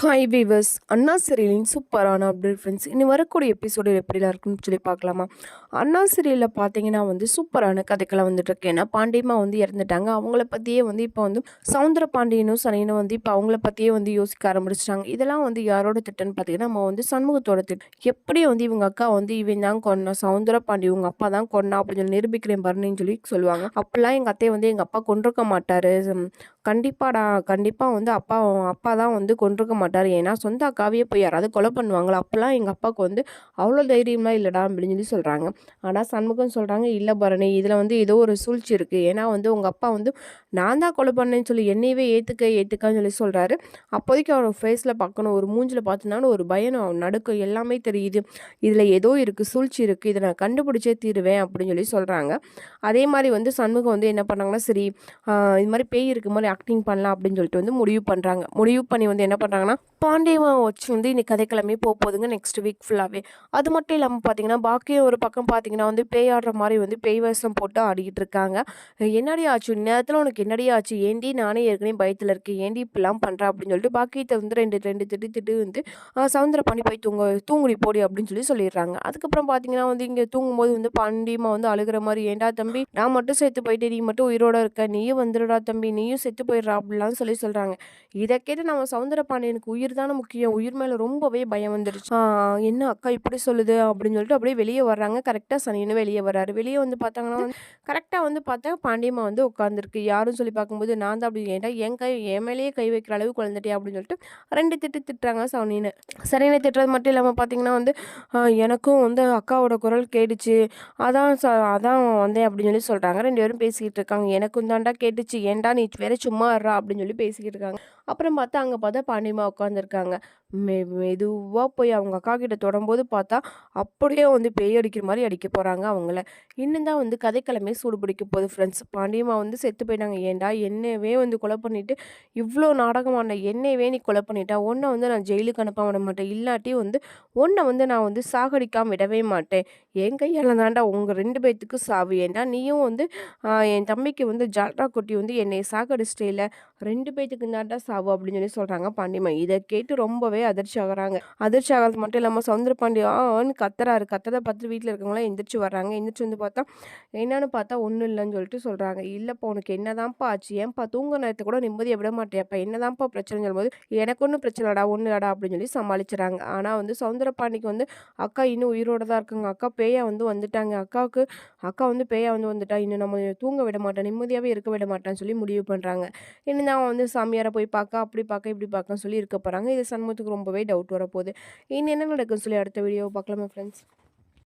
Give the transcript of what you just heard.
Hi viewers அண்ணா சீரியலின் சூப்பரான update friends இனி வரக்கூடிய எபிசோடு எப்படிலாம் இருக்குன்னு சொல்லி பார்க்கலாமா? அண்ணா சீரியலில் பார்த்தீங்கன்னா வந்து சூப்பரான கதைக்கெல்லாம் வந்துட்டுருக்கு. ஏன்னா பாண்டியமா வந்து இறந்துட்டாங்க. அவங்கள பற்றியே வந்து இப்போ வந்து சவுந்தர பாண்டியனும் சனியனும் வந்து இப்போ அவங்கள பற்றியே வந்து யோசிக்க ஆரம்பிச்சிட்டாங்க. இதெல்லாம் வந்து யாரோட திட்டம்னு பார்த்தீங்கன்னா நம்ம வந்து சண்முகத்தோட திட்டம். எப்படி வந்து இவங்க அக்கா வந்து இவன் தான் கொண்டா சவுந்தர பாண்டி உங்கள் அப்பா தான் கொண்டா அப்படின்னு சொல்லி நிரூபிக்கிறேன் பரணின்னு சொல்லி சொல்லுவாங்க. அப்போல்லாம் எங்கள் அத்தையை வந்து எங்கள் அப்பா கொண்டிருக்க மாட்டார். கண்டிப்பாடா கண்டிப்பாக வந்து அப்பா அப்பா தான் வந்து கொண்டிருக்க மாட்டார். ஏன்னா சொந்த அக்காவையே போய் யாராவது கொலை பண்ணுவாங்களா? அப்போல்லாம் எங்கள் அப்பாவுக்கு வந்து அவ்வளோ தைரியம்லாம் இல்லைடா அப்படின்னு சொல்லி சொல்கிறாங்க ஆனால் சண்முகம் சொல்கிறாங்க இல்லை பரணி இதில் வந்து ஏதோ ஒரு சூழ்ச்சி இருக்குது ஏன்னா வந்து உங்கள் அப்பா வந்து நான் தான் கொலை பண்ணேன்னு சொல்லி என்னையவே ஏற்றுக்க ஏற்றுக்கான்னு சொல்லி சொல்கிறாரு அப்போதைக்கு அவர் ஃபேஸில் பார்க்கணும் ஒரு மூஞ்சில் பார்த்தினாலும் ஒரு பயம் நடுக்கம் எல்லாமே தெரியுது. இதில் ஏதோ இருக்குது சூழ்ச்சி இருக்குது இதை நான் கண்டுபிடிச்சே தீருவேன் அப்படின்னு சொல்லி சொல்கிறாங்க அதே மாதிரி வந்து சண்முகம் வந்து என்ன பண்ணாங்கன்னா சரி இது மாதிரி பேய் இருக்க மாதிரி ஆக்டிங் பண்ணலாம் அப்படின்னு சொல்லிட்டு வந்து முடிவு பண்ணுறாங்க முடிவு பண்ணி வந்து என்ன பண்ணுறாங்கன்னா பாண்டியமா வச்சு வந்து இன்னைக்கு கதைக்கிழமை போக போகுதுங்க நெக்ஸ்ட் வீக் ஃபுல்லாகவே அது மட்டும் இல்லாமல் பார்த்தீங்கன்னா பாக்கியம் ஒரு பக்கம் பார்த்தீங்கன்னா வந்து பேய் ஆடுற மாதிரி வந்து பேய் வேஷம் போட்டு ஆடிக்கிட்டு இருக்காங்க. என்னடி ஆச்சு? நேரத்தில் உனக்கு என்னடி ஆச்சு? ஏண்டி நானே ஏற்கனவே பயத்தில் இருக்கேன். ஏண்டி இப்படிலாம் பண்ணுறேன் அப்படின்னு சொல்லிட்டு பாக்கியத்தை வந்து ரெண்டு ரெண்டு திட்டு திட்டு வந்து சவுந்தர பண்ணி போய் தூங்க தூங்குடி போடி அப்படின்னு சொல்லி சொல்லிடுறாங்க. அதுக்கப்புறம் பார்த்தீங்கன்னா வந்து இங்கே தூங்கும்போது வந்து பாண்டியமா வந்து அழுகிற மாதிரி ஏண்டா தம்பி நான் மட்டும் செத்து போயிட்டு நீ மட்டும் உயிரோட இருக்க. நீயும் வந்துடுடா தம்பி. நீயும் செத்து போயிடுறா அப்படிலாம் சொல்லி சொல்கிறாங்க இதை கேட்டு நம்ம சவுந்தர பாண்டியனுக்கு உயிர் தானே முக்கியம். உயிர் மேலே ரொம்பவே பயம் வந்துடுச்சு என்ன அக்கா இப்படி சொல்லுது? அப்படின்னு சொல்லிட்டு அப்படியே வெளியே வர்றாங்க. கரெக்டாக சனின்னு வெளியே வர்றாரு. வெளியே வந்து பார்த்தாங்கன்னா கரெக்டாக வந்து பார்த்தா பாண்டியம்மா வந்து உட்காந்துருக்கு யாரும் சொல்லி பார்க்கும்போது நான் தான் அப்படி ஏன்டா என் கை என் மேலேயே கை வைக்கிற அளவு குழந்தைட்டே அப்படின்னு சொல்லிட்டு ரெண்டு திட்டு திட்டுறாங்க சனின்னு. சரின்னு திட்டுறது மட்டும் இல்லாமல் பார்த்தீங்கன்னா வந்து எனக்கும் வந்து அக்காவோட குரல் கேட்டுச்சு. அதான் ச அதான் வந்தேன் அப்படின்னு சொல்லி சொல்கிறாங்க ரெண்டு பேரும் பேசிக்கிட்டு இருக்காங்க. எனக்கும் தாண்டா கேட்டுச்சு. ஏன்டா நீ வேற சும்மா இருறா அப்படின்னு சொல்லி பேசிக்கிட்டு இருக்காங்க. அப்புறம் பார்த்தா அங்கே பார்த்தா பாண்டியம்மா உட்காந்துருக்காங்க மெ மெதுவாக போய் அவங்க அக்கா கிட்ட தொடரும்போது பார்த்தா அப்படியே வந்து பேய் அடிக்கிற மாதிரி அடிக்க போகிறாங்க அவங்கள. இன்னும் தான் வந்து கதைக்கிழமை சூடு பிடிக்க போகுது ஃப்ரெண்ட்ஸ் பாண்டியம்மா வந்து செத்து போயிட்டாங்க. ஏன்டா என்னவே வந்து கொலை பண்ணிவிட்டு இவ்வளோ நாடகமான என்னையவே நீ கொலை பண்ணிட்டா? ஒன்றை வந்து நான் ஜெயிலுக்கு அனுப்ப விட மாட்டேன். இல்லாட்டி வந்து ஒன்றை வந்து நான் வந்து சாகடிக்காமல் விடவே மாட்டேன். என் கையால் தாண்டா உங்கள் ரெண்டு பேர்த்துக்கு சாவு. ஏன்டா நீயும் வந்து என் தம்பிக்கு வந்து ஜால்ரா கொட்டி வந்து என்னை சாகடிச்சிட்டே இல்லை ரெண்டு பேர்த்துக்கு தாண்டா சாவு அப்படின்னு சொல்லி சொல்கிறாங்க பாண்டியம்மா. இதை கேட்டு ரொம்பவே அதிர்ச்சி ஆகுறாங்க. அதிர்ச்சி ஆகிறது மட்டும் இல்லாமல் சவுந்தர பாண்டியான்னு கத்துறாரு. கத்ததை பார்த்து வீட்டில் இருக்கவங்களாம் எந்திரிச்சு வர்றாங்க. எந்திரிச்சு வந்து பார்த்தா என்னன்னு பார்த்தா ஒன்றும் இல்லைன்னு சொல்லிட்டு சொல்கிறாங்க இல்லைப்பா உனக்கு என்னதான்ப்பா ஆச்சு? ஏன்ப்பா தூங்க நேரத்தை கூட நிம்மதியை விட மாட்டேன்ப்பா என்னதான்ப்பா பிரச்சனை சொல்லும்போது எனக்கு ஒன்றும் பிரச்சனைடா ஒன்றும் இல்லடா அப்படின்னு சொல்லி சமாளிச்சுறாங்க. ஆனால் வந்து சவுந்தர பாண்டிக்கு வந்து அக்கா இன்னும் உயிரோட தான் இருக்குங்க. அக்கா பேயா வந்து வந்துட்டாங்க. அக்காவுக்கு அக்கா வந்து பேயா வந்து வந்துட்டா. இன்னும் நம்ம தூங்க விட மாட்டேன் நிம்மதியாகவே இருக்க விட மாட்டேன்னு சொல்லி முடிவு பண்ணுறாங்க இன்னும் தான் வந்து சாமியாரை போய் பார்க்க அப்படி பார்க்க இப்படி பார்க்க சொல்லி இருக்க போகிறாங்க இது சண்முகத்துக்கு ரொம்பவே டவுட் வரப்போகுது. இனி என்ன நடக்குன்னு சொல்லி அடுத்த வீடியோ பார்க்கலாமா ஃப்ரெண்ட்ஸ்